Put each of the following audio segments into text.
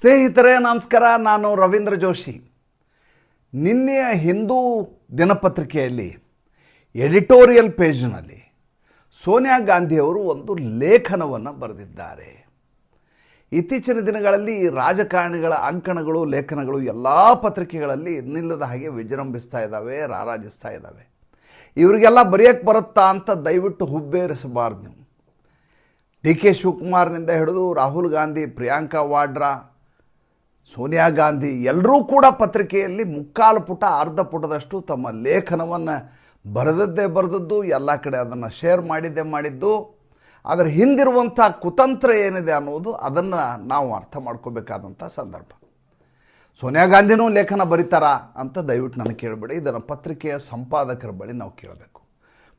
ಸ್ನೇಹಿತರೆ, ನಮಸ್ಕಾರ. ನಾನು ರವೀಂದ್ರ ಜೋಶಿ. ನಿನ್ನೆಯ ಹಿಂದೂ ದಿನಪತ್ರಿಕೆಯಲ್ಲಿ, ಎಡಿಟೋರಿಯಲ್ ಪೇಜ್ನಲ್ಲಿ ಸೋನಿಯಾ ಗಾಂಧಿಯವರು ಒಂದು ಲೇಖನವನ್ನು ಬರೆದಿದ್ದಾರೆ. ಇತ್ತೀಚಿನ ದಿನಗಳಲ್ಲಿ ರಾಜಕಾರಣಿಗಳ ಅಂಕಣಗಳು, ಲೇಖನಗಳು ಎಲ್ಲ ಪತ್ರಿಕೆಗಳಲ್ಲಿ ನಿಲ್ಲದ ಹಾಗೆ ವಿಜೃಂಭಿಸ್ತಾ ಇದ್ದಾವೆ, ರಾರಾಜಿಸ್ತಾ ಇದ್ದಾವೆ. ಇವರಿಗೆಲ್ಲ ಬರೆಯೋಕ್ಕೆ ಬರುತ್ತಾ ಅಂತ ದಯವಿಟ್ಟು ಹುಬ್ಬೇರಿಸಬಾರ್ದು ನೀವು. ಡಿ ಕೆ ಶಿವಕುಮಾರ್ನಿಂದ ಹಿಡಿದು ರಾಹುಲ್ ಗಾಂಧಿ, ಪ್ರಿಯಾಂಕಾ ವಾಡ್ರಾ ಸೋನಿಯಾ ಗಾಂಧಿ ಎಲ್ಲರೂ ಕೂಡ ಪತ್ರಿಕೆಯಲ್ಲಿ ಮುಕ್ಕಾಲು ಪುಟ, ಅರ್ಧ ಪುಟದಷ್ಟು ತಮ್ಮ ಲೇಖನವನ್ನು ಬರೆದದ್ದೇ ಬರೆದದ್ದು, ಎಲ್ಲ ಕಡೆ ಅದನ್ನು ಶೇರ್ ಮಾಡಿದ್ದೇ ಮಾಡಿದ್ದು. ಅದರ ಹಿಂದಿರುವಂಥ ಕುತಂತ್ರ ಏನಿದೆ ಅನ್ನೋದು ಅದನ್ನು ನಾವು ಅರ್ಥ ಮಾಡ್ಕೋಬೇಕಾದಂಥ ಸಂದರ್ಭ. ಸೋನಿಯಾ ಗಾಂಧಿನೂ ಲೇಖನ ಬರೀತಾರಾ ಅಂತ ದಯವಿಟ್ಟು ನನಗೆ ಕೇಳಬೇಡಿ. ಇದನ್ನು ಪತ್ರಿಕೆಯ ಸಂಪಾದಕರ ಬಳಿ ನಾವು ಕೇಳಬೇಕು.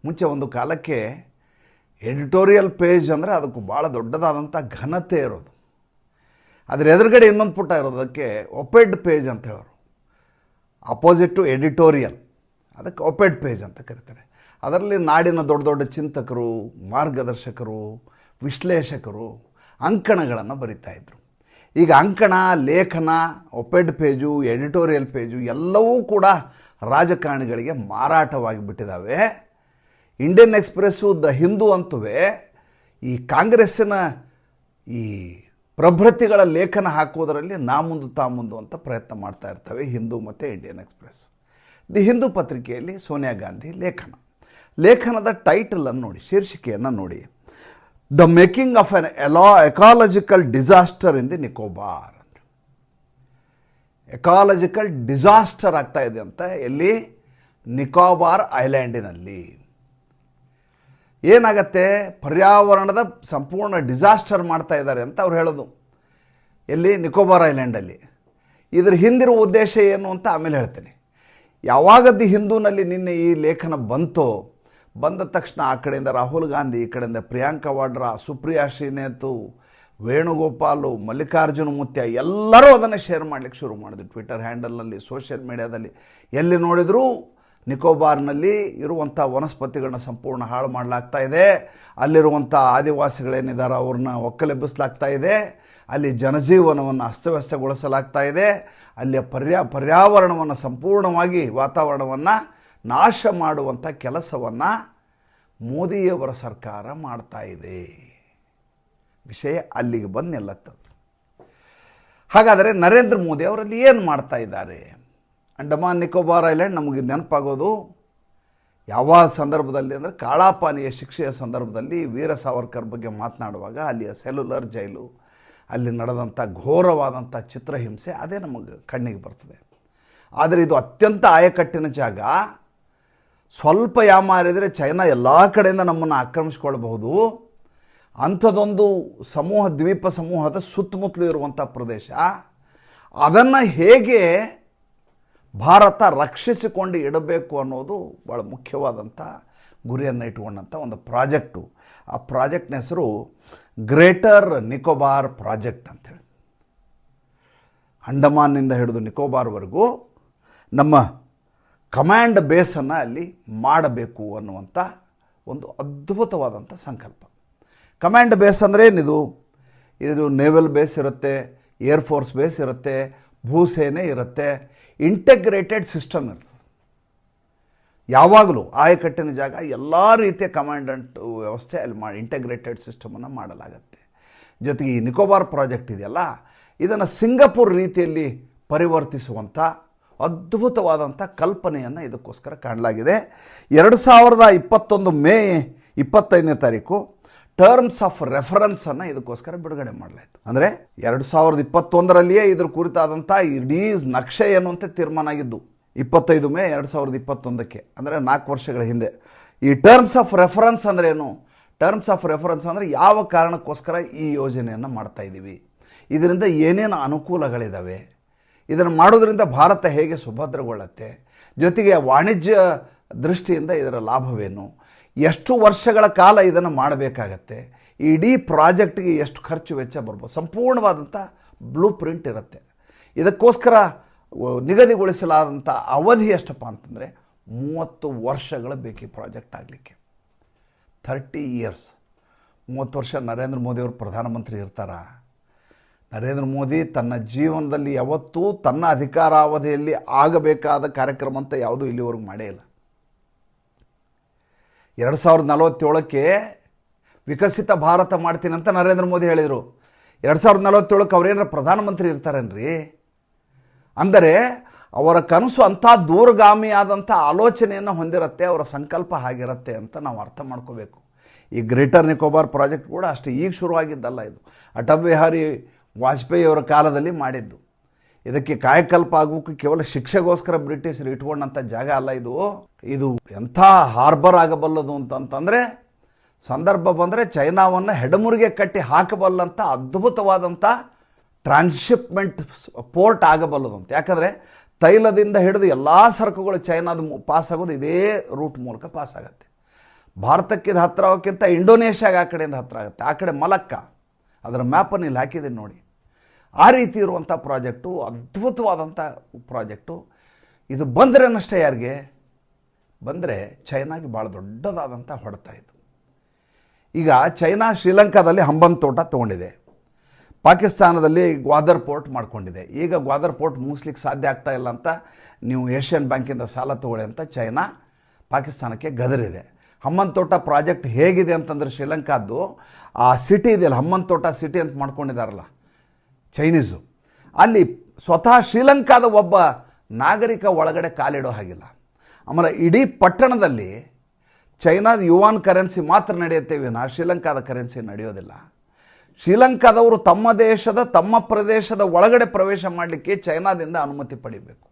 ಮುಂಚೆ ಒಂದು ಕಾಲಕ್ಕೆ ಎಡಿಟೋರಿಯಲ್ ಪೇಜ್ ಅಂದರೆ ಅದಕ್ಕೂ ಭಾಳ ದೊಡ್ಡದಾದಂಥ ಘನತೆ ಇರೋದು. ಅದ್ರ ಎದುರುಗಡೆ ಇನ್ನೊಂದು ಪುಟ ಇರೋದಕ್ಕೆ ಒಪೆಡ್ ಪೇಜ್ ಅಂತ ಹೇಳೋರು. ಅಪೋಸಿಟ್ ಟು ಎಡಿಟೋರಿಯಲ್ ಅದಕ್ಕೆ ಒಪೆಡ್ ಪೇಜ್ ಅಂತ ಕರೀತಾರೆ. ಅದರಲ್ಲಿ ನಾಡಿನ ದೊಡ್ಡ ದೊಡ್ಡ ಚಿಂತಕರು, ಮಾರ್ಗದರ್ಶಕರು, ವಿಶ್ಲೇಷಕರು ಅಂಕಣಗಳನ್ನು ಬರಿತಾ ಇದ್ರು. ಈಗ ಅಂಕಣ, ಲೇಖನ, ಒಪೆಡ್ ಪೇಜು ಎಡಿಟೋರಿಯಲ್ ಪೇಜು ಎಲ್ಲವೂ ಕೂಡ ರಾಜಕಾರಣಿಗಳಿಗೆ ಮಾರಾಟವಾಗಿ ಬಿಟ್ಟಿದ್ದಾವೆ ಇಂಡಿಯನ್ ಎಕ್ಸ್ಪ್ರೆಸ್ಸು ದ ಹಿಂದೂ ಅಂತುವೆ ಈ ಕಾಂಗ್ರೆಸ್ಸಿನ ಈ ಪ್ರಭೃತಿಗಳ ಲೇಖನ ಹಾಕುವುದರಲ್ಲಿ ನಾ ಮುಂದು ತಾ ಮುಂದು ಅಂತ ಪ್ರಯತ್ನ ಮಾಡ್ತಾ ಇರ್ತವೆ ಹಿಂದೂ ಮತ್ತು ಇಂಡಿಯನ್ ಎಕ್ಸ್ಪ್ರೆಸ್. ದಿ ಹಿಂದೂ ಪತ್ರಿಕೆಯಲ್ಲಿ ಸೋನಿಯಾ ಗಾಂಧಿ ಲೇಖನ. ಲೇಖನದ ಟೈಟಲನ್ನು ನೋಡಿ, ಶೀರ್ಷಿಕೆಯನ್ನು ನೋಡಿ. The making of an ಎಲಾ ecological disaster in the Nicobar ecological disaster ಆಗ್ತಾ ಇದೆ ಅಂತ ಎಲ್ಲಿ? ನಿಕೋಬಾರ್ ಐಲ್ಯಾಂಡಿನಲ್ಲಿ. ಏನಾಗತ್ತೆ? ಪರ್ಯಾವರಣದ ಸಂಪೂರ್ಣ ಡಿಸಾಸ್ಟರ್ ಮಾಡ್ತಾ ಇದ್ದಾರೆ ಅಂತ ಅವ್ರು ಹೇಳೋದು. ಎಲ್ಲಿ? ನಿಕೋಬಾರ್ ಐಲ್ಯಾಂಡಲ್ಲಿ. ಇದ್ರ ಹಿಂದಿರುವ ಉದ್ದೇಶ ಏನು ಅಂತ ಆಮೇಲೆ ಹೇಳ್ತೇನೆ. ಯಾವಾಗದ್ದು ಹಿಂದೂನಲ್ಲಿ ನಿನ್ನೆ ಈ ಲೇಖನ ಬಂತೋ, ಬಂದ ತಕ್ಷಣ ಆ ಕಡೆಯಿಂದ ರಾಹುಲ್ ಗಾಂಧಿ, ಈ ಕಡೆಯಿಂದ ಪ್ರಿಯಾಂಕಾ ವಾಡ್ರಾ, ಸುಪ್ರಿಯಾ ಶ್ರೀನೇತು, ವೇಣುಗೋಪಾಲು, ಮಲ್ಲಿಕಾರ್ಜುನ ಮುತ್ಯ ಎಲ್ಲರೂ ಅದನ್ನು ಶೇರ್ ಮಾಡಲಿಕ್ಕೆ ಶುರು ಮಾಡಿದ್ರು. ಟ್ವಿಟರ್ ಹ್ಯಾಂಡಲ್ನಲ್ಲಿ ಸೋಷಿಯಲ್ ಮೀಡಿಯಾದಲ್ಲಿ ಎಲ್ಲಿ ನೋಡಿದರೂ ನಿಕೋಬಾರ್ನಲ್ಲಿ ಇರುವಂಥ ವನಸ್ಪತಿಗಳನ್ನ ಸಂಪೂರ್ಣ ಹಾಳು ಮಾಡಲಾಗ್ತಾ ಇದೆ. ಅಲ್ಲಿರುವಂಥ ಆದಿವಾಸಿಗಳೇನಿದ್ದಾರೆ ಅವ್ರನ್ನ ಒಕ್ಕಲೆಬ್ಬಿಸಲಾಗ್ತಾ ಇದೆ. ಅಲ್ಲಿ ಜನಜೀವನವನ್ನು ಅಸ್ತವ್ಯಸ್ತಗೊಳಿಸಲಾಗ್ತಾ ಇದೆ. ಅಲ್ಲಿಯ ಪರ್ಯಾ, ಪರ್ಯಾವರಣವನ್ನು ಸಂಪೂರ್ಣವಾಗಿ ವಾತಾವರಣವನ್ನು ನಾಶ ಮಾಡುವಂಥ ಕೆಲಸವನ್ನು ಮೋದಿಯವರ ಸರ್ಕಾರ ಮಾಡ್ತಾ ಇದೆ. ವಿಷಯ ಅಲ್ಲಿಗೆ ಬಂದು ನಿಲ್ಲತ್ತದು ಹಾಗಾದರೆ ನರೇಂದ್ರ ಮೋದಿ ಅವರಲ್ಲಿ ಏನು ಮಾಡ್ತಾ ಇದ್ದಾರೆ? ಅಂಡಮಾನ್ ನಿಕೋಬಾರ್ ಐಲ್ಯಾಂಡ್ ನಮಗೆ ನೆನಪಾಗೋದು ಯಾವ ಸಂದರ್ಭದಲ್ಲಿ ಅಂದರೆ ಕಾಳಾಪಾನಿಯ ಶಿಕ್ಷೆಯ ಸಂದರ್ಭದಲ್ಲಿ ವೀರ ಸಾವರ್ಕರ್ ಬಗ್ಗೆ ಮಾತನಾಡುವಾಗ ಅಲ್ಲಿಯ ಸೆಲ್ಯುಲರ್ ಜೈಲು, ಅಲ್ಲಿ ನಡೆದಂಥ ಘೋರವಾದಂಥ ಚಿತ್ರಹಿಂಸೆ ಅದೇ ನಮಗೆ ಕಣ್ಣಿಗೆ ಬರ್ತದೆ. ಆದರೆ ಇದು ಅತ್ಯಂತ ಆಯಕಟ್ಟಿನ ಜಾಗ. ಸ್ವಲ್ಪ ಯಾಮಾರಿದರೆ ಚೈನಾ ಎಲ್ಲ ಕಡೆಯಿಂದ ನಮ್ಮನ್ನು ಆಕ್ರಮಿಸ್ಕೊಳ್ಬಹುದು. ಅಂಥದ್ದೊಂದು ಸಮೂಹ, ದ್ವೀಪ ಸಮೂಹದ ಸುತ್ತಮುತ್ತಲು ಇರುವಂಥ ಪ್ರದೇಶ. ಅದನ್ನು ಹೇಗೆ ಭಾರತ ರಕ್ಷಿಸಿಕೊಂಡು ಇಡಬೇಕು ಅನ್ನೋದು ಭಾಳ ಮುಖ್ಯವಾದಂಥ ಗುರಿಯನ್ನು ಇಟ್ಕೊಂಡಂಥ ಒಂದು ಪ್ರಾಜೆಕ್ಟು. ಆ ಪ್ರಾಜೆಕ್ಟ್ನ ಹೆಸರು ಗ್ರೇಟರ್ ನಿಕೋಬಾರ್ ಪ್ರಾಜೆಕ್ಟ್ ಅಂತೇಳಿ ಅಂಡಮಾನ್ನಿಂದ ಹಿಡಿದು ನಿಕೋಬಾರ್ವರೆಗೂ ನಮ್ಮ ಕಮ್ಯಾಂಡ್ ಬೇಸನ್ನು ಅಲ್ಲಿ ಮಾಡಬೇಕು ಅನ್ನುವಂಥ ಒಂದು ಅದ್ಭುತವಾದಂಥ ಸಂಕಲ್ಪ. ಕಮ್ಯಾಂಡ್ ಬೇಸ್ ಅಂದರೆ ಏನಿದು? ಇದು ನೇವಲ್ ಬೇಸ್ ಇರುತ್ತೆ, ಏರ್ ಫೋರ್ಸ್ ಬೇಸ್ ಇರುತ್ತೆ, ಭೂಸೇನೆ ಇರುತ್ತೆ ಇಂಟಗ್ರೇಟೆಡ್ ಸಿಸ್ಟಮ್ ಇರ್ತದೆ. ಯಾವಾಗಲೂ ಆಯಕಟ್ಟಿನ ಜಾಗ ಎಲ್ಲ ರೀತಿಯ ಕಮಾಂಡೆಂಟ್ ವ್ಯವಸ್ಥೆ ಅಲ್ಲಿ ಮಾಡಿ ಇಂಟಗ್ರೇಟೆಡ್ ಸಿಸ್ಟಮನ್ನು ಮಾಡಲಾಗತ್ತೆ. ಜೊತೆಗೆ ಈ ನಿಕೋಬಾರ್ ಪ್ರಾಜೆಕ್ಟ್ ಇದೆಯಲ್ಲ, ಇದನ್ನು ಸಿಂಗಪುರ್ ರೀತಿಯಲ್ಲಿ ಪರಿವರ್ತಿಸುವಂಥ ಅದ್ಭುತವಾದಂಥ ಕಲ್ಪನೆಯನ್ನು ಇದಕ್ಕೋಸ್ಕರ ಕಾಣಲಾಗಿದೆ. ಎರಡು ಸಾವಿರದ ಇಪ್ಪತ್ತೊಂದು ಮೇ ಇಪ್ಪತ್ತೈದನೇ ತಾರೀಕು ಟರ್ಮ್ಸ್ ಆಫ್ ರೆಫರೆನ್ಸನ್ನು ಇದಕ್ಕೋಸ್ಕರ ಬಿಡುಗಡೆ ಮಾಡಲಾಯಿತು. ಅಂದರೆ ಎರಡು ಸಾವಿರದ ಇಪ್ಪತ್ತೊಂದರಲ್ಲಿಯೇ ಇದ್ರ ಕುರಿತಾದಂಥ ಇಡೀ ನಕ್ಷೆ ಅಂತ ತೀರ್ಮಾನ ಆಗಿದ್ದು, ಇಪ್ಪತ್ತೈದು ಮೇ ಎರಡು ಸಾವಿರದ ಇಪ್ಪತ್ತೊಂದಕ್ಕೆ, ಅಂದರೆ ನಾಲ್ಕು ವರ್ಷಗಳ ಹಿಂದೆ. ಈ ಟರ್ಮ್ಸ್ ಆಫ್ ರೆಫರೆನ್ಸ್ ಅಂದ್ರೆ ಏನು? ಟರ್ಮ್ಸ್ ಆಫ್ ರೆಫರೆನ್ಸ್ ಅಂದರೆ ಯಾವ ಕಾರಣಕ್ಕೋಸ್ಕರ ಈ ಯೋಜನೆಯನ್ನು ಮಾಡ್ತಾ ಇದ್ದೀವಿ ಇದರಿಂದ ಏನೇನು ಅನುಕೂಲಗಳಿದ್ದಾವೆ ಇದನ್ನು ಮಾಡೋದ್ರಿಂದ ಭಾರತ ಹೇಗೆ ಸುಭದ್ರಗೊಳ್ಳುತ್ತೆ? ಜೊತೆಗೆ ವಾಣಿಜ್ಯ ದೃಷ್ಟಿಯಿಂದ ಇದರ ಲಾಭವೇನು? ಎಷ್ಟು ವರ್ಷಗಳ ಕಾಲ ಇದನ್ನು ಮಾಡಬೇಕಾಗತ್ತೆ? ಇಡೀ ಪ್ರಾಜೆಕ್ಟ್ಗೆ ಎಷ್ಟು ಖರ್ಚು ವೆಚ್ಚ ಬರ್ಬೋದು? ಸಂಪೂರ್ಣವಾದಂಥ ಬ್ಲೂ ಪ್ರಿಂಟ್ ಇರುತ್ತೆ. ಇದಕ್ಕೋಸ್ಕರ ನಿಗದಿಗೊಳಿಸಲಾದಂಥ ಅವಧಿ ಎಷ್ಟಪ್ಪ ಅಂತಂದರೆ ಮೂವತ್ತು ವರ್ಷಗಳು ಬೇಕು ಈ ಪ್ರಾಜೆಕ್ಟ್ ಆಗಲಿಕ್ಕೆ. Thirty years. ಮೂವತ್ತು ವರ್ಷ ನರೇಂದ್ರ ಮೋದಿಯವರು ಪ್ರಧಾನಮಂತ್ರಿ ಇರ್ತಾರಾ. ನರೇಂದ್ರ ಮೋದಿ ತನ್ನ ಜೀವನದಲ್ಲಿ ಯಾವತ್ತೂ ತನ್ನ ಅಧಿಕಾರಾವಧಿಯಲ್ಲಿ ಆಗಬೇಕಾದ ಕಾರ್ಯಕ್ರಮ ಅಂತ ಯಾವುದೂ ಇಲ್ಲಿವರೆಗೂ ಮಾಡೇ ಇಲ್ಲ. ಎರಡು ಸಾವಿರದ ನಲವತ್ತೇಳಕ್ಕೆ ವಿಕಸಿತ ಭಾರತ ಮಾಡ್ತೀನಿ ಅಂತ ನರೇಂದ್ರ ಮೋದಿ ಹೇಳಿದರು. ಎರಡು ಸಾವಿರದ ನಲವತ್ತೇಳಕ್ಕೆ ಅವ್ರೇನಾರ ಪ್ರಧಾನಮಂತ್ರಿ ಇರ್ತಾರೇನ್ರಿ? ಅಂದರೆ ಅವರ ಕನಸು ಅಂಥ ದೂರಗಾಮಿಯಾದಂಥ ಆಲೋಚನೆಯನ್ನು ಹೊಂದಿರತ್ತೆ, ಅವರ ಸಂಕಲ್ಪ ಆಗಿರತ್ತೆ ಅಂತ ನಾವು ಅರ್ಥ ಮಾಡ್ಕೋಬೇಕು. ಈ ಗ್ರೇಟರ್ ನಿಕೋಬಾರ್ ಪ್ರಾಜೆಕ್ಟ್ ಕೂಡ ಅಷ್ಟೇ, ಈಗ ಶುರುವಾಗಿದ್ದಲ್ಲ ಇದು. ಅಟಲ್ ಬಿಹಾರಿ ವಾಜಪೇಯಿ ಅವರ ಕಾಲದಲ್ಲಿ ಮಾಡಿದ್ದು. ಇದಕ್ಕೆ ಕಾಯಕಲ್ಪ ಆಗೋಕ್ಕೆ ಕೇವಲ ಶಿಕ್ಷೆಗೋಸ್ಕರ ಬ್ರಿಟಿಷರು ಇಟ್ಕೊಂಡಂಥ ಜಾಗ ಅಲ್ಲ ಇದು. ಇದು ಎಂಥ ಹಾರ್ಬರ್ ಆಗಬಲ್ಲದು ಅಂತಂತಂದರೆ ಸಂದರ್ಭ ಬಂದರೆ ಚೈನಾವನ್ನು ಹೆಡಮುರಿಗೆ ಕಟ್ಟಿ ಹಾಕಬಲ್ಲಂಥ ಅದ್ಭುತವಾದಂಥ ಟ್ರಾನ್ಸ್ಶಿಪ್ಮೆಂಟ್ ಪೋರ್ಟ್ ಆಗಬಲ್ಲದು ಅಂತ ಯಾಕಂದರೆ ತೈಲದಿಂದ ಹಿಡಿದು ಎಲ್ಲ ಸರಕುಗಳು ಚೈನಾದ ಪಾಸ್ ಆಗೋದು ಇದೇ ರೂಟ್ ಮೂಲಕ ಪಾಸ್ ಆಗುತ್ತೆ. ಭಾರತಕ್ಕೆ ಇದು ಹತ್ತಿರ ಆಗೋಕ್ಕಿಂತ ಇಂಡೋನೇಷ್ಯಾಗೆ ಆ ಕಡೆಯಿಂದ ಹತ್ತಿರ ಆಗುತ್ತೆ. ಆ ಕಡೆ ಮಲಕ್ಕ. ಅದರ ಮ್ಯಾಪನ್ನು ಇಲ್ಲಿ ಹಾಕಿದ್ದೀನಿ ನೋಡಿ. ಆ ರೀತಿ ಇರುವಂಥ ಪ್ರಾಜೆಕ್ಟು, ಅದ್ಭುತವಾದಂಥ ಪ್ರಾಜೆಕ್ಟು. ಇದು ಬಂದ್ರೇನಷ್ಟೇ ಯಾರಿಗೆ? ಬಂದರೆ ಚೈನಾಗೆ ಭಾಳ ದೊಡ್ಡದಾದಂಥ ಹೊಡೆತ ಇದು. ಈಗ ಚೈನಾ ಶ್ರೀಲಂಕಾದಲ್ಲಿ ಹಂಬನ್ ತೋಟ ತೊಗೊಂಡಿದೆ. ಪಾಕಿಸ್ತಾನದಲ್ಲಿ ಗ್ವಾದರ್ ಪೋರ್ಟ್ ಮಾಡ್ಕೊಂಡಿದೆ. ಈಗ ಗ್ವಾದರ್ ಪೋರ್ಟ್ ಮುಗಿಸ್ಲಿಕ್ಕೆ ಸಾಧ್ಯ ಆಗ್ತಾ ಇಲ್ಲ ಅಂತ ನೀವು ಏಷ್ಯನ್ ಬ್ಯಾಂಕಿಂದ ಸಾಲ ತೊಗೊಳ್ಳಿ ಅಂತ ಚೈನಾ ಪಾಕಿಸ್ತಾನಕ್ಕೆ ಗದರಿದೆ. ಹಮ್ಮನ್ ತೋಟ ಪ್ರಾಜೆಕ್ಟ್ ಹೇಗಿದೆ ಅಂತಂದರೆ ಶ್ರೀಲಂಕಾದ್ದು ಆ ಸಿಟಿ ಇದೆಯಲ್ಲ ಹಮ್ಮನ್ ತೋಟ ಸಿಟಿ ಅಂತ ಮಾಡ್ಕೊಂಡಿದ್ದಾರಲ್ಲ ಚೈನೀಸು. ಅಲ್ಲಿ ಸ್ವತಃ ಶ್ರೀಲಂಕಾದ ಒಬ್ಬ ನಾಗರಿಕ ಒಳಗಡೆ ಕಾಲಿಡೋ ಹಾಗಿಲ್ಲ. ಆಮೇಲೆ ಇಡೀ ಪಟ್ಟಣದಲ್ಲಿ ಚೈನಾದ ಯುವಾನ್ ಕರೆನ್ಸಿ ಮಾತ್ರ ನಡೆಯುತ್ತೆ ವಿನ ಶ್ರೀಲಂಕಾದ ಕರೆನ್ಸಿ ನಡೆಯೋದಿಲ್ಲ. ಶ್ರೀಲಂಕಾದವರು ತಮ್ಮ ದೇಶದ, ತಮ್ಮ ಪ್ರದೇಶದ ಒಳಗಡೆ ಪ್ರವೇಶ ಮಾಡಲಿಕ್ಕೆ ಚೈನಾದಿಂದ ಅನುಮತಿ ಪಡಿಬೇಕು.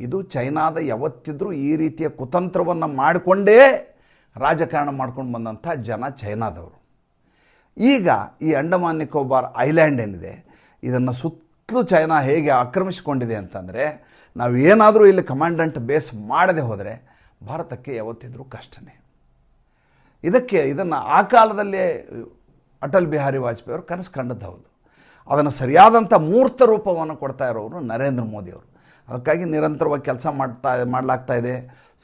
ಇದು ಚೈನಾದ ಯಾವತ್ತಿದ್ರೂ ಈ ರೀತಿಯ ಕುತಂತ್ರವನ್ನು ಮಾಡಿಕೊಂಡೇ ರಾಜಕಾರಣ ಮಾಡ್ಕೊಂಡು ಬಂದಂಥ ಜನ ಚೈನಾದವರು. ಈಗ ಈ ಅಂಡಮಾನ್ ನಿಕೋಬಾರ್ ಐಲ್ಯಾಂಡ್ ಏನಿದೆ ಇದನ್ನು ಸುತ್ತಲೂ ಚೈನಾ ಹೇಗೆ ಆಕ್ರಮಿಸಿಕೊಂಡಿದೆ ಅಂತಂದರೆ, ನಾವು ಏನಾದರೂ ಇಲ್ಲಿ ಕಮಾಂಡೆಂಟ್ ಬೇಸ್ ಮಾಡದೆ ಹೋದರೆ ಭಾರತಕ್ಕೆ ಯಾವತ್ತಿದ್ರೂ ಕಷ್ಟನೇ. ಇದಕ್ಕೆ, ಇದನ್ನು ಆ ಕಾಲದಲ್ಲೇ ಅಟಲ್ ಬಿಹಾರಿ ವಾಜಪೇಯಿ ಅವರು ಕನಸು ಕಂಡದ್ದು ಹೌದು. ಅದನ್ನು ಸರಿಯಾದಂಥ ಮೂರ್ತ ರೂಪವನ್ನು ಕೊಡ್ತಾ ಇರೋರು ನರೇಂದ್ರ ಮೋದಿಯವರು ಅದಕ್ಕಾಗಿ ನಿರಂತರವಾಗಿ ಕೆಲಸ ಮಾಡ್ತಾ, ಮಾಡಲಾಗ್ತಾ ಇದೆ.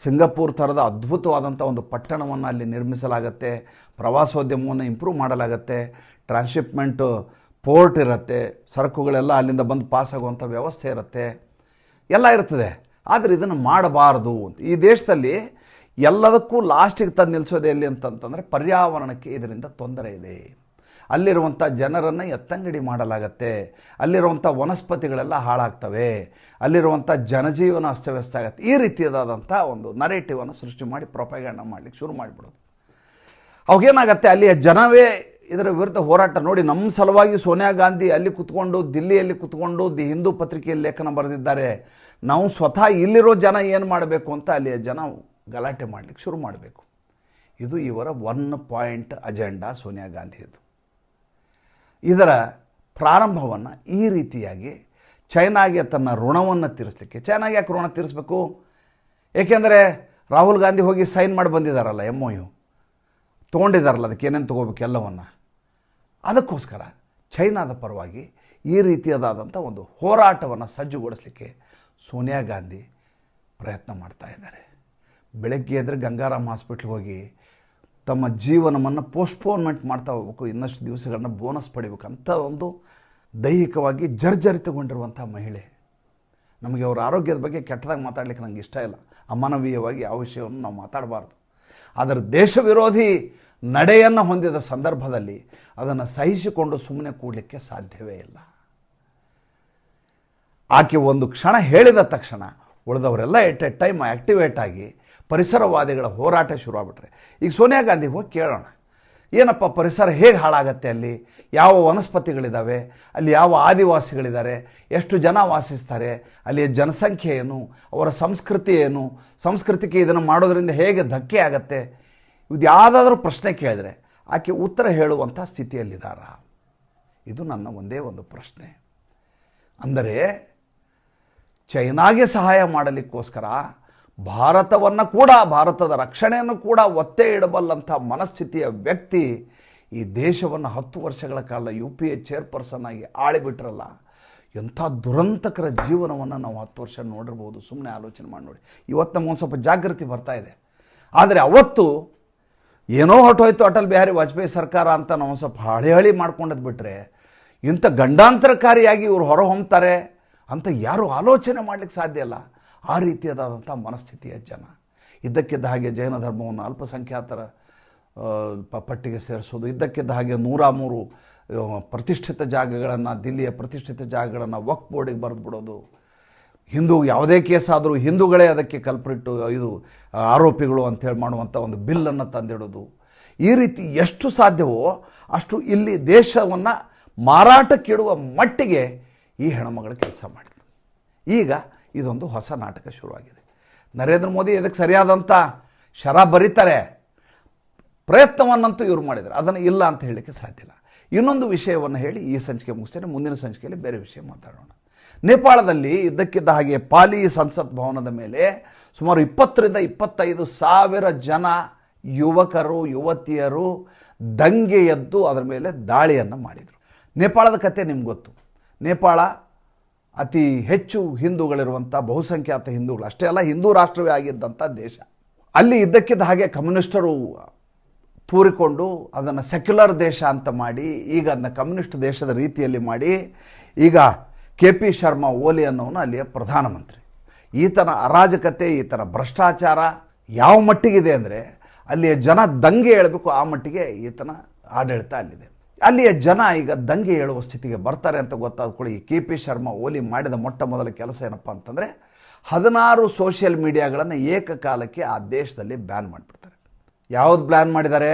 ಸಿಂಗಪೂರ್ ಥರದ ಅದ್ಭುತವಾದಂಥ ಒಂದು ಪಟ್ಟಣವನ್ನು ಅಲ್ಲಿ ನಿರ್ಮಿಸಲಾಗತ್ತೆ. ಪ್ರವಾಸೋದ್ಯಮವನ್ನು ಇಂಪ್ರೂವ್ ಮಾಡಲಾಗತ್ತೆ. ಟ್ರಾನ್ಸ್ಶಿಪ್ಮೆಂಟು ಪೋರ್ಟ್ ಇರುತ್ತೆ, ಸರಕುಗಳೆಲ್ಲ ಅಲ್ಲಿಂದ ಬಂದು ಪಾಸ್ ಆಗುವಂಥ ವ್ಯವಸ್ಥೆ ಇರುತ್ತೆ, ಎಲ್ಲ ಇರ್ತದೆ. ಆದರೆ ಇದನ್ನು ಮಾಡಬಾರ್ದು ಅಂತ. ಈ ದೇಶದಲ್ಲಿ ಎಲ್ಲದಕ್ಕೂ ಲಾಸ್ಟಿಗೆ ತಂದು ನಿಲ್ಲಿಸೋದೆ ಎಲ್ಲಿ ಅಂತಂತಂದರೆ ಪರ್ಯಾವರಣಕ್ಕೆ ಇದರಿಂದ ತೊಂದರೆ ಇದೆ. ಅಲ್ಲಿರುವಂಥ ಜನರನ್ನು ಎತ್ತಂಗಡಿ ಮಾಡಲಾಗತ್ತೆ. ಅಲ್ಲಿರುವಂಥ ವನಸ್ಪತಿಗಳೆಲ್ಲ ಹಾಳಾಗ್ತವೆ. ಅಲ್ಲಿರುವಂಥ ಜನಜೀವನ ಅಸ್ತವ್ಯಸ್ತ ಆಗುತ್ತೆ. ಈ ರೀತಿಯಾದಂಥ ಒಂದು ನರೇಟಿವನ್ನು ಸೃಷ್ಟಿ ಮಾಡಿ ಪ್ರೊಪಗ್ಯಾಂಡ ಮಾಡಲಿಕ್ಕೆ ಶುರು ಮಾಡಿಬಿಡೋದು. ಅವಾಗೇನಾಗತ್ತೆ ಅಲ್ಲಿಯ ಜನವೇ ಇದರ ವಿರುದ್ಧ ಹೋರಾಟ ನೋಡಿ ನಮ್ಮ ಸಲುವಾಗಿ ಸೋನಿಯಾ ಗಾಂಧಿ ಅಲ್ಲಿ ಕುತ್ಕೊಂಡು, ದಿಲ್ಲಿಯಲ್ಲಿ ಕುತ್ಕೊಂಡು, ದಿ ಹಿಂದೂ ಪತ್ರಿಕೆಯಲ್ಲಿ ಲೇಖನ ಬರೆದಿದ್ದಾರೆ. ನಾವು ಸ್ವತಃ ಇಲ್ಲಿರೋ ಜನ ಏನು ಮಾಡಬೇಕು ಅಂತ ಅಲ್ಲಿಯ ಜನ ಗಲಾಟೆ ಮಾಡಲಿಕ್ಕೆ ಶುರು ಮಾಡಬೇಕು. ಇದು ಇವರ ಒನ್ ಪಾಯಿಂಟ್ ಅಜೆಂಡಾ ಸೋನಿಯಾ ಗಾಂಧಿಯದು ಇದರ ಪ್ರಾರಂಭವನ್ನು ಈ ರೀತಿಯಾಗಿ ಚೈನಾಗೆ ತನ್ನ ಋಣವನ್ನು ತೀರಿಸಲಿಕ್ಕೆ, ಚೈನಾಗೆ ಯಾಕೆ ಋಣ ತೀರಿಸಬೇಕು? ಏಕೆಂದರೆ ರಾಹುಲ್ ಗಾಂಧಿ ಹೋಗಿ ಸೈನ್ ಮಾಡಿ ಬಂದಿದ್ದಾರಲ್ಲ ಎಂ ಒ ಯು ತೊಗೊಂಡಿದ್ದಾರಲ್ಲ ಅದಕ್ಕೆ ಏನೇನು ತೊಗೋಬೇಕು ಎಲ್ಲವನ್ನು? ಅದಕ್ಕೋಸ್ಕರ ಚೈನಾದ ಪರವಾಗಿ ಈ ರೀತಿಯಾದಂಥ ಒಂದು ಹೋರಾಟವನ್ನು ಸಜ್ಜುಗೊಳಿಸಲಿಕ್ಕೆ ಸೋನಿಯಾ ಗಾಂಧಿ ಪ್ರಯತ್ನ ಮಾಡ್ತಾ ಇದ್ದಾರೆ. ಬೆಳಗ್ಗೆ ಎದ್ರೆ ಗಂಗಾರಾಮ್ ಹಾಸ್ಪಿಟ್ಲ್ಗೆ ಹೋಗಿ ತಮ್ಮ ಜೀವನವನ್ನು ಪೋಸ್ಟ್ಪೋನ್ಮೆಂಟ್ ಮಾಡ್ತಾ ಹೋಗ್ಬೇಕು. ಇನ್ನಷ್ಟು ದಿವಸಗಳನ್ನ ಬೋನಸ್ ಪಡಿಬೇಕಂತ ಒಂದು ದೈಹಿಕವಾಗಿ ಜರ್ಜರಿತಗೊಂಡಿರುವಂಥ ಮಹಿಳೆ. ನಮಗೆ ಅವರ ಆರೋಗ್ಯದ ಬಗ್ಗೆ ಕೆಟ್ಟದಾಗಿ ಮಾತಾಡಲಿಕ್ಕೆ ನನಗೆ ಇಷ್ಟ ಇಲ್ಲ. ಅಮಾನವೀಯವಾಗಿ ಯಾವ ವಿಷಯವನ್ನು ನಾವು ಮಾತಾಡಬಾರ್ದು. ಆದರೆ ದೇಶ ವಿರೋಧಿ ನಡೆಯನ್ನು ಹೊಂದಿದ ಸಂದರ್ಭದಲ್ಲಿ ಅದನ್ನು ಸಹಿಸಿಕೊಂಡು ಸುಮ್ಮನೆ ಕೂಡಲಿಕ್ಕೆ ಸಾಧ್ಯವೇ ಇಲ್ಲ. ಆಕೆ ಒಂದು ಕ್ಷಣ ಹೇಳಿದ ತಕ್ಷಣ ಉಳಿದವರೆಲ್ಲ ಎಟ್ ಎ ಟೈಮ್ ಆ್ಯಕ್ಟಿವೇಟ್ ಆಗಿ ಪರಿಸರವಾದಿಗಳ ಹೋರಾಟ ಶುರುವಾಗ್ಬಿಟ್ರೆ. ಈಗ ಸೋನಿಯಾ ಗಾಂಧಿ ಹೋಗಿ ಕೇಳೋಣ. ಏನಪ್ಪ ಪರಿಸರ ಹೇಗೆ ಹಾಳಾಗತ್ತೆ ಅಲ್ಲಿ? ಯಾವ ವನಸ್ಪತಿಗಳಿದ್ದಾವೆ ಅಲ್ಲಿ ಯಾವ ಆದಿವಾಸಿಗಳಿದ್ದಾರೆ? ಎಷ್ಟು ಜನ ವಾಸಿಸ್ತಾರೆ? ಅಲ್ಲಿಯ ಜನಸಂಖ್ಯೆ ಏನು? ಅವರ ಸಂಸ್ಕೃತಿ ಏನು? ಸಂಸ್ಕೃತಿಗೆ ಇದನ್ನು ಮಾಡೋದರಿಂದ ಹೇಗೆ ಧಕ್ಕೆ ಆಗತ್ತೆ? ಇದು ಯಾವುದಾದ್ರೂ ಪ್ರಶ್ನೆ ಕೇಳಿದರೆ ಆಕೆ ಉತ್ತರ ಹೇಳುವಂಥ ಸ್ಥಿತಿಯಲ್ಲಿದ್ದಾರ? ಇದು ನನ್ನ ಒಂದೇ ಒಂದು ಪ್ರಶ್ನೆ. ಅಂದರೆ ಚೈನಾಗೆ ಸಹಾಯ ಮಾಡಲಿಕ್ಕೋಸ್ಕರ ಭಾರತವನ್ನು ಕೂಡ, ಭಾರತದ ರಕ್ಷಣೆಯನ್ನು ಕೂಡ ಒತ್ತೆ ಇಡಬಲ್ಲಂಥ ಮನಸ್ಥಿತಿಯ ವ್ಯಕ್ತಿ ಈ ದೇಶವನ್ನು ಹತ್ತು ವರ್ಷಗಳ ಕಾಲ ಯು ಪಿ ಎ ಚೇರ್ಪರ್ಸನ್ ಆಗಿ ಆಳಿಬಿಟ್ರಲ್ಲ, ಎಂಥ ದುರಂತಕರ ಜೀವನವನ್ನು ನಾವು ಹತ್ತು ವರ್ಷ ನೋಡಿರ್ಬೋದು. ಸುಮ್ಮನೆ ಆಲೋಚನೆ ಮಾಡಿ ನೋಡಿ. ಇವತ್ತು ನಮಗೊಂದು ಸ್ವಲ್ಪ ಜಾಗೃತಿ ಬರ್ತಾ ಇದೆ. ಆದರೆ ಅವತ್ತು ಏನೋ ಹೊರಟೋಯ್ತು ಅಟಲ್ ಬಿಹಾರಿ ವಾಜಪೇಯಿ ಸರ್ಕಾರ ಅಂತ ನಾವು ಸ್ವಲ್ಪ ಹಳೆ ಹಳಿ ಮಾಡ್ಕೊಂಡದ್ ಬಿಟ್ಟರೆ ಇಂಥ ಗಂಡಾಂತರಕಾರಿಯಾಗಿ ಇವರು ಹೊರಹೊಮ್ತಾರೆ ಅಂತ ಯಾರು ಆಲೋಚನೆ ಮಾಡಲಿಕ್ಕೆ ಸಾಧ್ಯ ಇಲ್ಲ. ಆ ರೀತಿಯಾದಂಥ ಮನಸ್ಥಿತಿಯ ಜನ. ಇದ್ದಕ್ಕಿದ್ದ ಹಾಗೆ ಜೈನ ಧರ್ಮವನ್ನು ಅಲ್ಪಸಂಖ್ಯಾತರ ಪಟ್ಟಿಗೆ ಸೇರಿಸೋದು, ಇದ್ದಕ್ಕಿದ್ದ ಹಾಗೆ ನೂರ ಮೂರು ಪ್ರತಿಷ್ಠಿತ ಜಾಗಗಳನ್ನು, ದಿಲ್ಲಿಯ ಪ್ರತಿಷ್ಠಿತ ಜಾಗಗಳನ್ನು ವಕ್ ಬೋರ್ಡಿಗೆ ಬರೆದು ಬಿಡೋದು. ಹಿಂದೂ ಯಾವುದೇ ಕೇಸ್ ಆದರೂ ಹಿಂದೂಗಳೇ ಅದಕ್ಕೆ ಕಲ್ಪ್ರಿಟ್ಟು ಇದು ಆರೋಪಿಗಳು ಅಂತೇಳಿ ಮಾಡುವಂಥ ಒಂದು ಬಿಲ್ಲನ್ನು ತಂದಿಡೋದು. ಈ ರೀತಿ ಎಷ್ಟು ಸಾಧ್ಯವೋ ಅಷ್ಟು ಇಲ್ಲಿ ದೇಶವನ್ನು ಮಾರಾಟಕ್ಕಿಡುವ ಮಟ್ಟಿಗೆ ಈ ಹೆಣ್ಮಗಳು ಕೆಲಸ ಮಾಡಿದ್ರು ಈಗ ಇದೊಂದು ಹೊಸ ನಾಟಕ ಶುರುವಾಗಿದೆ. ನರೇಂದ್ರ ಮೋದಿ ಇದಕ್ಕೆ ಸರಿಯಾದಂಥ ಶರ ಬರೀತಾರೆ. ಪ್ರಯತ್ನವನ್ನಂತೂ ಇವರು ಮಾಡಿದ್ದಾರೆ. ಅದನ್ನು ಇಲ್ಲ ಅಂತ ಹೇಳಲಿಕ್ಕೆ ಸಾಧ್ಯ ಇಲ್ಲ. ಇನ್ನೊಂದು ವಿಷಯವನ್ನು ಹೇಳಿ ಈ ಸಂಚಿಕೆ ಮುಗಿಸ್ತೇನೆ. ಮುಂದಿನ ಸಂಚಿಕೆಯಲ್ಲಿ ಬೇರೆ ವಿಷಯ ಮಾತಾಡೋಣ. ನೇಪಾಳದಲ್ಲಿ ಇದ್ದಕ್ಕಿದ್ದ ಹಾಗೆ ಪಾಲಿ ಸಂಸತ್ ಭವನದ ಮೇಲೆ ಸುಮಾರು ಇಪ್ಪತ್ತರಿಂದ ಇಪ್ಪತ್ತೈದು ಸಾವಿರ ಜನ ಯುವಕರು, ಯುವತಿಯರು ದಂಗೆ ಎದ್ದು ಅದರ ಮೇಲೆ ದಾಳಿಯನ್ನು ಮಾಡಿದರು. ನೇಪಾಳದ ಕತೆ ನಿಮ್ಗೆ ಗೊತ್ತು. ನೇಪಾಳ ಅತಿ ಹೆಚ್ಚು ಹಿಂದೂಗಳಿರುವಂಥ ಬಹುಸಂಖ್ಯಾತ ಹಿಂದೂಗಳು. ಅಷ್ಟೇ ಅಲ್ಲ, ಹಿಂದೂ ರಾಷ್ಟ್ರವೇ ಆಗಿದ್ದಂಥ ದೇಶ. ಅಲ್ಲಿ ಇದ್ದಕ್ಕಿದ್ದ ಹಾಗೆ ಕಮ್ಯುನಿಸ್ಟರು ತೂರಿಕೊಂಡು ಅದನ್ನು ಸೆಕ್ಯುಲರ್ ದೇಶ ಅಂತ ಮಾಡಿ, ಈಗ ಅದನ್ನ ಕಮ್ಯುನಿಸ್ಟ್ ದೇಶದ ರೀತಿಯಲ್ಲಿ ಮಾಡಿ, ಈಗ ಕೆ ಪಿ ಶರ್ಮಾ ಓಲಿ ಅನ್ನೋನು ಅಲ್ಲಿಯ ಪ್ರಧಾನಮಂತ್ರಿ. ಈತನ ಅರಾಜಕತೆ ಈತನ ಭ್ರಷ್ಟಾಚಾರ ಯಾವ ಮಟ್ಟಿಗಿದೆ ಅಂದರೆ ಅಲ್ಲಿಯ ಜನ ದಂಗೆ ಹೇಳಬೇಕು ಆ ಮಟ್ಟಿಗೆ ಈತನ ಆಡಳಿತ ಅಲ್ಲಿದೆ. ಅಲ್ಲಿಯ ಜನ ಈಗ ದಂಗೆ ಹೇಳುವ ಸ್ಥಿತಿಗೆ ಬರ್ತಾರೆ ಅಂತ ಗೊತ್ತಾದ ಕೂಡ ಈ ಕೆ ಪಿ ಶರ್ಮಾ ಓಲಿ ಮಾಡಿದ ಮೊಟ್ಟ ಮೊದಲ ಕೆಲಸ ಏನಪ್ಪ ಅಂತಂದರೆ ಹದಿನಾರು ಸೋಷಿಯಲ್ ಮೀಡಿಯಾಗಳನ್ನು ಏಕಕಾಲಕ್ಕೆ ಆ ದೇಶದಲ್ಲಿ ಬ್ಯಾನ್ ಮಾಡಿಬಿಡ್ತಾರೆ. ಯಾವ್ದು ಬ್ಯಾನ್ ಮಾಡಿದ್ದಾರೆ?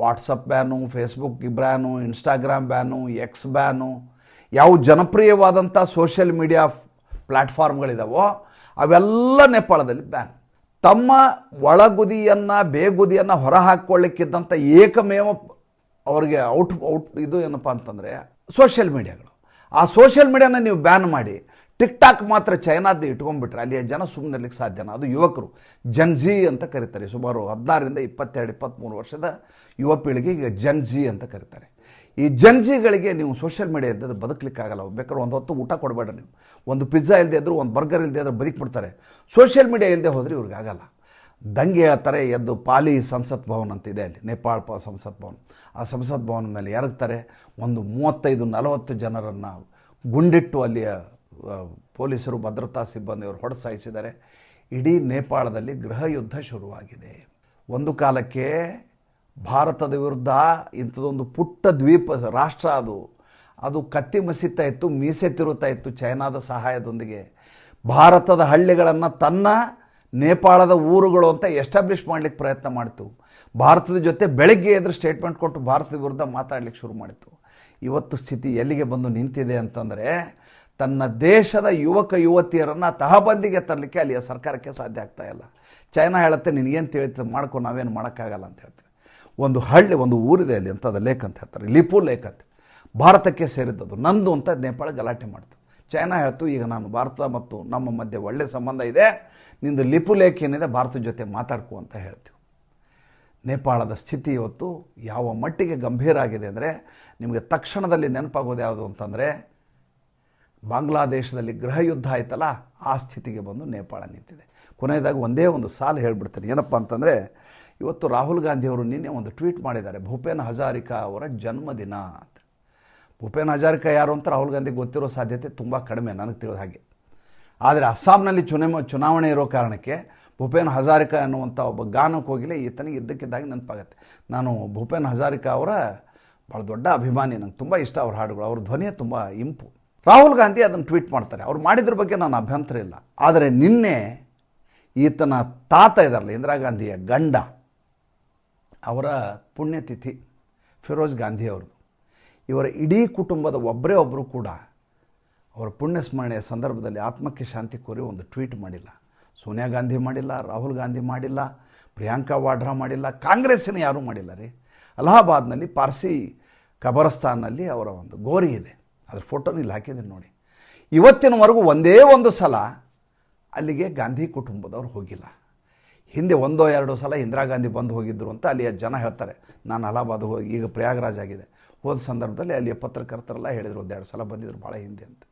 WhatsApp ban Facebook ban Instagram ban X ban ಯಾವ ಜನಪ್ರಿಯವಾದಂಥ ಸೋಷಿಯಲ್ ಮೀಡಿಯಾ ಪ್ಲ್ಯಾಟ್ಫಾರ್ಮ್ಗಳಿದಾವೋ ಅವೆಲ್ಲ ನೇಪಾಳದಲ್ಲಿ ಬ್ಯಾನ್ ತಮ್ಮ ಒಳಗುದಿಯನ್ನು, ಬೇಗುದಿಯನ್ನು ಹೊರಹಾಕ್ಕೊಳ್ಳಿಕ್ಕಿದ್ದಂಥ ಏಕಮೇವ ಅವರಿಗೆ ಔಟ್ ಔಟ್ ಇದು ಏನಪ್ಪ ಅಂತಂದರೆ ಸೋಷಿಯಲ್ ಮೀಡಿಯಾಗಳು ಆ ಸೋಷಿಯಲ್ ಮೀಡಿಯಾನ ನೀವು ಬ್ಯಾನ್ ಮಾಡಿ ಟಿಕ್ ಟಾಕ್ ಮಾತ್ರ ಚೈನಾದ್ದು ಇಟ್ಕೊಂಡ್ಬಿಟ್ರೆ ಅಲ್ಲಿಯ ಜನ ಸುಮ್ಮನೆಲಿಕ್ಕೆ ಸಾಧ್ಯನ ಅದು ಯುವಕರು ಜನ್ಜಿ ಅಂತ ಕರೀತಾರೆ. ಸುಮಾರು ಹದಿನಾರರಿಂದ ಇಪ್ಪತ್ತೆರಡು ಇಪ್ಪತ್ತ್ಮೂರು ವರ್ಷದ ಯುವ ಪೀಳಿಗೆಗೆ ಜನ್ಜಿ ಅಂತ ಕರೀತಾರೆ. ಈ ಜನ್ಜಿಗಳಿಗೆ ನೀವು ಸೋಷಿಯಲ್ ಮೀಡಿಯಾ ಇದ್ದರೆ ಬದುಕಲಿಕ್ಕಾಗಲ್ಲ. ಬೇಕಾದ್ರೆ ಒಂದು ಹೊತ್ತು ಊಟ ಕೊಡಬೇಡ ನೀವು. ಒಂದು ಪಿಜ್ಜಾ ಇಲ್ಲದೆ ಇದ್ದರೂ ಒಂದು ಬರ್ಗರ್ ಇಲ್ಲದೆ ಇದ್ರೆ ಬದುಕ್ಬಿಡ್ತಾರೆ. ಸೋಷಿಯಲ್ ಮೀಡಿಯಾ ಇಲ್ಲದೆ ಹೋದರೆ ಇವ್ರಿಗೆ ಆಗಲ್ಲ. ದಂಗೆ ಹೇಳ್ತಾರೆ, ಎದ್ದು ಪಾಲಿ ಸಂಸತ್ ಭವನ್ ಅಂತ ಇದೆ ಅಲ್ಲಿ. ನೇಪಾಳ ಪ ಸಂಸತ್ ಭವನ್. ಆ ಸಂಸತ್ ಭವನ ಮೇಲೆ ಎರಗ್ತಾರೆ. ಒಂದು ಮೂವತ್ತೈದು, ನಲವತ್ತು ಜನರನ್ನು ಗುಂಡಿಟ್ಟು ಅಲ್ಲಿಯ ಪೊಲೀಸರು, ಭದ್ರತಾ ಸಿಬ್ಬಂದಿಯವರು ಹೊಡೆಸಾಯಿಸಿದ್ದಾರೆ. ಇಡೀ ನೇಪಾಳದಲ್ಲಿ ಗೃಹ ಯುದ್ಧ ಶುರುವಾಗಿದೆ. ಒಂದು ಕಾಲಕ್ಕೆ ಭಾರತದ ವಿರುದ್ಧ ಇಂಥದ್ದೊಂದು ಪುಟ್ಟ ದ್ವೀಪ, ರಾಷ್ಟ್ರ ಅದು. ಅದು ಕತ್ತಿ ಮಸಿತಾ ಇತ್ತು, ಮೀಸೆ ತಿರುತ್ತಾ ಇತ್ತು ಚೈನಾದ ಸಹಾಯದೊಂದಿಗೆ. ಭಾರತದ ಹಳ್ಳಿಗಳನ್ನು ತನ್ನ ನೇಪಾಳದ ಊರುಗಳು ಅಂತ ಎಸ್ಟಾಬ್ಲಿಷ್ ಮಾಡಲಿಕ್ಕೆ ಪ್ರಯತ್ನ ಮಾಡಿತು. ಭಾರತದ ಜೊತೆ ಬೆಳಗ್ಗೆ ಎದುರು ಸ್ಟೇಟ್ಮೆಂಟ್ ಕೊಟ್ಟು ಭಾರತದ ವಿರುದ್ಧ ಮಾತಾಡಲಿಕ್ಕೆ ಶುರು ಮಾಡಿತು. ಇವತ್ತು ಸ್ಥಿತಿ ಎಲ್ಲಿಗೆ ಬಂದು ನಿಂತಿದೆ ಅಂತಂದರೆ, ತನ್ನ ದೇಶದ ಯುವಕ ಯುವತಿಯರನ್ನು ತಹಬಂದಿಗೆ ತರಲಿಕ್ಕೆ ಅಲ್ಲಿಯ ಸರ್ಕಾರಕ್ಕೆ ಸಾಧ್ಯ ಆಗ್ತಾ ಇಲ್ಲ. ಚೈನಾ ಹೇಳುತ್ತೆ, ನಿನಗೇನು ತಿಳಿತದೆ, ಮಾಡ್ಕೊ, ನಾವೇನು ಮಾಡೋಕ್ಕಾಗಲ್ಲ ಅಂತ ಹೇಳ್ತಾರೆ ಒಂದು ಹಳ್ಳಿ, ಒಂದು ಊರಿದೆ ಅಲ್ಲಿ ಅಂತದ ಲೇಕ್ ಅಂತ ಹೇಳ್ತಾರೆ. ಲಿಪು ಲೇಕ್ ಅಂತ. ಭಾರತಕ್ಕೆ ಸೇರಿದ್ದದು ನಂದು ಅಂತ ನೇಪಾಳ ಗಲಾಟೆ ಮಾಡ್ತು. ಚೈನಾ ಹೇಳ್ತು, ಈಗ ನಾನು ಭಾರತ ಮತ್ತು ನಮ್ಮ ಮಧ್ಯೆ ಒಳ್ಳೆಯ ಸಂಬಂಧ ಇದೆ. ನಿಂದು ಲಿಪು ಲೇಖ ಏನಿದೆ, ಭಾರತದ ಜೊತೆ ಮಾತಾಡ್ಕೊ ಅಂತ ಹೇಳ್ತೀವಿ. ನೇಪಾಳದ ಸ್ಥಿತಿ ಇವತ್ತು ಯಾವ ಮಟ್ಟಿಗೆ ಗಂಭೀರ ಆಗಿದೆ ಅಂದರೆ, ನಿಮಗೆ ತಕ್ಷಣದಲ್ಲಿ ನೆನಪಾಗೋದು ಯಾವುದು ಅಂತಂದರೆ, ಬಾಂಗ್ಲಾದೇಶದಲ್ಲಿ ಗೃಹ ಯುದ್ಧ ಆಯ್ತಲ್ಲ, ಆ ಸ್ಥಿತಿಗೆ ಬಂದು ನೇಪಾಳ ನಿಂತಿದೆ. ಕೊನೆಯದಾಗ ಒಂದೇ ಒಂದು ಸಾಲು ಹೇಳ್ಬಿಡ್ತೀನಿ. ಏನಪ್ಪ ಅಂತಂದರೆ ಇವತ್ತು ರಾಹುಲ್ ಗಾಂಧಿಯವರು ನಿನ್ನೆ ಒಂದು ಟ್ವೀಟ್ ಮಾಡಿದ್ದಾರೆ, ಭೂಪೇನ್ ಹಜಾರಿಕಾ ಅವರ ಜನ್ಮದಿನ ಅಂತ. ಭೂಪೇನ್ ಹಜಾರಿಕಾ ಯಾರು ಅಂತ ರಾಹುಲ್ ಗಾಂಧಿಗೆ ಗೊತ್ತಿರೋ ಸಾಧ್ಯತೆ ತುಂಬ ಕಡಿಮೆ ನನಗೆ ತಿಳಿದ ಹಾಗೆ. ಆದರೆ ಅಸ್ಸಾಂನಲ್ಲಿ ಚುನಾವ ಚುನಾವಣೆ ಇರೋ ಕಾರಣಕ್ಕೆ ಭೂಪೇನ್ ಹಜಾರಿಕಾ ಅನ್ನುವಂಥ ಒಬ್ಬ ಗಾನಕ್ಕೆ ಹೋಗಿಲ್ಲ, ಈತನಿಗೆ ಇದ್ದಕ್ಕಿದ್ದಾಗ ನೆನಪಾಗತ್ತೆ. ನಾನು ಭೂಪೇನ್ ಹಜಾರಿಕಾ ಅವರ ಭಾಳ ದೊಡ್ಡ ಅಭಿಮಾನಿ, ನಂಗೆ ತುಂಬ ಇಷ್ಟ ಅವ್ರ ಹಾಡುಗಳು, ಅವ್ರ ಧ್ವನಿಯೇ ತುಂಬ ಇಂಪು. ರಾಹುಲ್ ಗಾಂಧಿ ಅದನ್ನು ಟ್ವೀಟ್ ಮಾಡ್ತಾರೆ, ಅವ್ರು ಮಾಡಿದ್ರ ಬಗ್ಗೆ ನಾನು ಅಭ್ಯಂತರ ಇಲ್ಲ. ಆದರೆ ನಿನ್ನೆ ಈತನ ತಾತ ಇದ್ದಾರಲ್ಲ ಇಂದಿರಾ ಗಾಂಧಿಯ ಗಂಡ ಅವರ ಪುಣ್ಯತಿಥಿ ಫಿರೋಜ್ ಗಾಂಧಿ ಅವ್ರದ್ದು. ಇವರ ಇಡೀ ಕುಟುಂಬದ ಒಬ್ಬರೇ ಒಬ್ಬರು ಕೂಡ ಅವರ ಪುಣ್ಯ ಸ್ಮರಣೆಯ ಸಂದರ್ಭದಲ್ಲಿ ಆತ್ಮಕ್ಕೆ ಶಾಂತಿ ಕೋರಿ ಒಂದು ಟ್ವೀಟ್ ಮಾಡಿಲ್ಲ. ಸೋನಿಯಾ ಗಾಂಧಿ ಮಾಡಿಲ್ಲ, ರಾಹುಲ್ ಗಾಂಧಿ ಮಾಡಿಲ್ಲ, ಪ್ರಿಯಾಂಕಾ ವಾಡ್ರಾ ಮಾಡಿಲ್ಲ, ಕಾಂಗ್ರೆಸ್ಸಿನ ಯಾರೂ ಮಾಡಿಲ್ಲ ರೀ. ಅಲಹಾಬಾದ್ನಲ್ಲಿ ಪಾರ್ಸಿ ಕಬರಸ್ತಾನ್ನಲ್ಲಿ ಅವರ ಒಂದು ಗೋರಿ ಇದೆ. ಅದ್ರ ಫೋಟೋನ ಇಲ್ಲಿ ಹಾಕಿದ್ದೀನಿ ನೋಡಿ. ಇವತ್ತಿನವರೆಗೂ ಒಂದೇ ಒಂದು ಸಲ ಅಲ್ಲಿಗೆ ಗಾಂಧಿ ಕುಟುಂಬದವ್ರು ಹೋಗಿಲ್ಲ. ಹಿಂದೆ ಒಂದೋ ಎರಡೋ ಸಲ ಇಂದಿರಾ ಗಾಂಧಿ ಬಂದು ಹೋಗಿದ್ದರು ಅಂತ ಅಲ್ಲಿಯ ಜನ ಹೇಳ್ತಾರೆ. ನಾನು ಅಲಹಾಬಾದ್ ಹೋಗಿ ಈಗ ಪ್ರಯಾಗರಾಜ್ ಆಗಿದೆ. ಹೋದ ಸಂದರ್ಭದಲ್ಲಿ ಅಲ್ಲಿಯ ಪತ್ರಕರ್ತರೆಲ್ಲ ಹೇಳಿದರು, ಒಂದೆರಡು ಸಲ ಬಂದಿದ್ರು ಭಾಳ ಹಿಂದೆ ಅಂತ.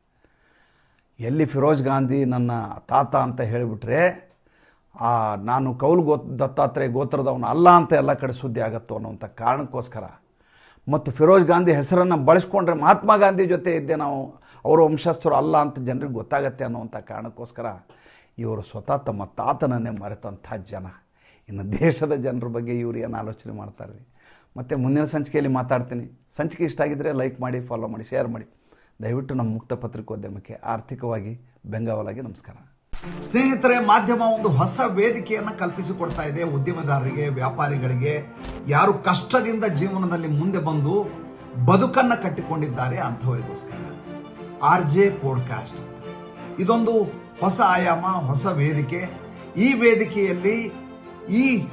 ಎಲ್ಲಿ ಫಿರೋಜ್ ಗಾಂಧಿ ನನ್ನ ತಾತ ಅಂತ ಹೇಳಿಬಿಟ್ರೆ, ಆ, ನಾನು ಕೌಲ್ ಗೋ, ದತ್ತಾತ್ರೇಯ ಗೋತ್ರದವನು ಅಲ್ಲ ಅಂತ ಎಲ್ಲ ಕಡೆ ಸುದ್ದಿ ಆಗತ್ತೋ ಅನ್ನೋಂಥ ಕಾರಣಕ್ಕೋಸ್ಕರ. ಮತ್ತು ಫಿರೋಜ್ ಗಾಂಧಿ ಹೆಸರನ್ನು ಬಳಸ್ಕೊಂಡ್ರೆ ಮಹಾತ್ಮ ಗಾಂಧಿ ಜೊತೆ ಇದ್ದೆ ನಾವು, ಅವರ ವಂಶಸ್ಥರು ಅಲ್ಲ ಅಂತ ಜನರಿಗೆ ಗೊತ್ತಾಗತ್ತೆ ಅನ್ನೋವಂಥ ಕಾರಣಕ್ಕೋಸ್ಕರ ಇವರು ಸ್ವತಃ ತಮ್ಮ ತಾತನನ್ನೇ ಮರೆತಂಥ ಜನ. ಇನ್ನು ದೇಶದ ಜನರ ಬಗ್ಗೆ ಇವರು ಏನು ಆಲೋಚನೆ ಮಾಡ್ತಾರೆ ಮತ್ತು ಮುಂದಿನ ಸಂಚಿಕೆಯಲ್ಲಿ ಮಾತಾಡ್ತೀನಿ. ಸಂಚಿಕೆ ಇಷ್ಟ ಆಗಿದ್ದರೆ ಲೈಕ್ ಮಾಡಿ ಫಾಲೋ ಮಾಡಿ ಶೇರ್ ಮಾಡಿ. ದಯವಿಟ್ಟು ನಮ್ಮ ಮುಕ್ತ ಪತ್ರಿಕೋದ್ಯಮಕ್ಕೆ ಆರ್ಥಿಕವಾಗಿ ಬೆಂಗಾವಲಾಗಿ ನಮಸ್ಕಾರ. ಸ್ನೇಹಿತರೆ, ಮಾಧ್ಯಮ ಒಂದು ಹೊಸ ವೇದಿಕೆಯನ್ನು ಕಲ್ಪಿಸಿಕೊಡ್ತಾ ಇದೆ ಉದ್ಯಮದಾರರಿಗೆ, ವ್ಯಾಪಾರಿಗಳಿಗೆ. ಯಾರು ಕಷ್ಟದಿಂದ ಜೀವನದಲ್ಲಿ ಮುಂದೆ ಬಂದು ಬದುಕನ್ನು ಕಟ್ಟಿಕೊಂಡಿದ್ದಾರೆ ಅಂಥವರಿಗೋಸ್ಕರ. ಆರ್ ಜೆ ಪೋಡ್ಕಾಸ್ಟ್ ಇದೊಂದು ಹೊಸ ಆಯಾಮ, ಹೊಸ ವೇದಿಕೆ. ಈ ವೇದಿಕೆಯಲ್ಲಿ ಈ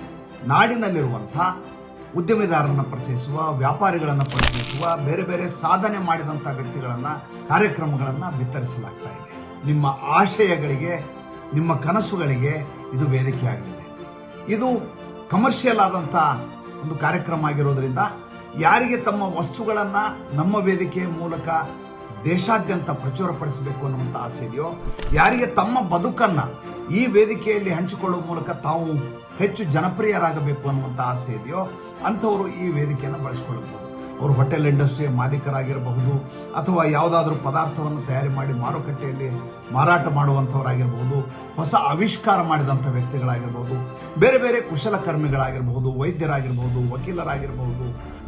ನಾಡಿನಲ್ಲಿರುವಂಥ ಉದ್ಯಮಿದಾರರನ್ನು ಪರಿಚಯಿಸುವ, ವ್ಯಾಪಾರಿಗಳನ್ನು ಪರಿಚಯಿಸುವ, ಬೇರೆ ಬೇರೆ ಸಾಧನೆ ಮಾಡಿದಂಥ ವ್ಯಕ್ತಿಗಳನ್ನು, ಕಾರ್ಯಕ್ರಮಗಳನ್ನು ಬಿತ್ತರಿಸಲಾಗ್ತಾ ಇದೆ. ನಿಮ್ಮ ಆಶಯಗಳಿಗೆ, ನಿಮ್ಮ ಕನಸುಗಳಿಗೆ ಇದು ವೇದಿಕೆಯಾಗಲಿದೆ. ಇದು ಕಮರ್ಷಿಯಲ್ ಆದಂಥ ಒಂದು ಕಾರ್ಯಕ್ರಮ ಆಗಿರೋದ್ರಿಂದ ಯಾರಿಗೆ ತಮ್ಮ ವಸ್ತುಗಳನ್ನು ನಮ್ಮ ವೇದಿಕೆಯ ಮೂಲಕ ದೇಶಾದ್ಯಂತ ಪ್ರಚುರಪಡಿಸಬೇಕು ಅನ್ನುವಂಥ ಆಸೆ ಇದೆಯೋ? ಯಾರಿಗೆ ತಮ್ಮ ಬದುಕನ್ನು ಈ ವೇದಿಕೆಯಲ್ಲಿ ಹಂಚಿಕೊಳ್ಳುವ ಮೂಲಕ ತಾವು ಹೆಚ್ಚು ಜನಪ್ರಿಯರಾಗಬೇಕು ಅನ್ನುವಂಥ ಆಸೆ ಇದೆಯೋ? ಅಂಥವರು ಈ ವೇದಿಕೆಯನ್ನು ಬಳಸಿಕೊಳ್ಳಬಹುದು. ಅವರು ಹೋಟೆಲ್ ಇಂಡಸ್ಟ್ರಿಯ ಮಾಲೀಕರಾಗಿರಬಹುದು ಅಥವಾ ಯಾವುದಾದ್ರೂ ಪದಾರ್ಥವನ್ನು ತಯಾರಿ ಮಾಡಿ ಮಾರುಕಟ್ಟೆಯಲ್ಲಿ ಮಾರಾಟ ಮಾಡುವಂಥವರಾಗಿರಬಹುದು, ಹೊಸ ಆವಿಷ್ಕಾರ ಮಾಡಿದಂಥ ವ್ಯಕ್ತಿಗಳಾಗಿರ್ಬೋದು ಬೇರೆ ಬೇರೆ ಕುಶಲಕರ್ಮಿಗಳಾಗಿರಬಹುದು ವೈದ್ಯರಾಗಿರ್ಬೋದು ವಕೀಲರಾಗಿರಬಹುದು,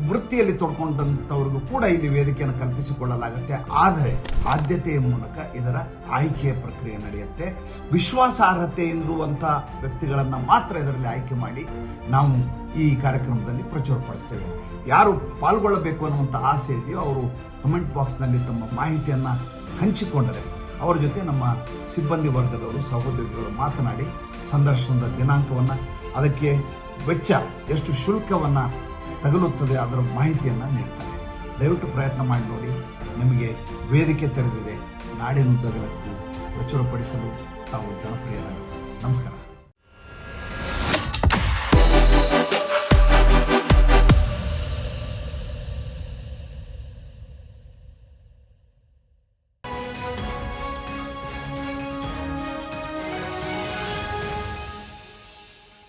ವೃತ್ತಿಯಲ್ಲಿ ತೊಡ್ಕೊಂಡಂಥವ್ರಿಗೂ ಕೂಡ ಇಲ್ಲಿ ವೇದಿಕೆಯನ್ನು ಕಲ್ಪಿಸಿಕೊಳ್ಳಲಾಗುತ್ತೆ. ಆದರೆ ಆದ್ಯತೆಯ ಮೂಲಕ ಇದರ ಆಯ್ಕೆಯ ಪ್ರಕ್ರಿಯೆ ನಡೆಯುತ್ತೆ. ವಿಶ್ವಾಸಾರ್ಹತೆ ಇರುವಂಥ ವ್ಯಕ್ತಿಗಳನ್ನು ಮಾತ್ರ ಇದರಲ್ಲಿ ಆಯ್ಕೆ ಮಾಡಿ ನಾವು ಈ ಕಾರ್ಯಕ್ರಮದಲ್ಲಿ ಪ್ರಚುರಪಡಿಸ್ತೇವೆ. ಯಾರು ಪಾಲ್ಗೊಳ್ಳಬೇಕು ಅನ್ನುವಂಥ ಆಸೆ ಇದೆಯೋ ಅವರು ಕಮೆಂಟ್ ಬಾಕ್ಸ್ನಲ್ಲಿ ತಮ್ಮ ಮಾಹಿತಿಯನ್ನು ಹಂಚಿಕೊಂಡರೆ ಅವರ ಜೊತೆ ನಮ್ಮ ಸಿಬ್ಬಂದಿ ವರ್ಗದವರು, ಸಹೋದ್ಯೋಗಿಗಳು ಮಾತನಾಡಿ ಸಂದರ್ಶನದ ದಿನಾಂಕವನ್ನು, ಅದಕ್ಕೆ ವೆಚ್ಚ ಎಷ್ಟು ಶುಲ್ಕವನ್ನು ತಗಲುತ್ತದೆ ಅದರ ಮಾಹಿತಿಯನ್ನು ನೀಡ್ತಾರೆ. ದಯವಿಟ್ಟು ಪ್ರಯತ್ನ ಮಾಡಿ ನೋಡಿ, ನಿಮಗೆ ವೇದಿಕೆ ತೆರೆದಿದೆ. ನಾಡಿನುದ್ದಗಲಕ್ಕೂ ಪ್ರಚುರಪಡಿಸಲು ತಾವು ಜನಪ್ರಿಯರಾಗಬೇಕು. ನಮಸ್ಕಾರ.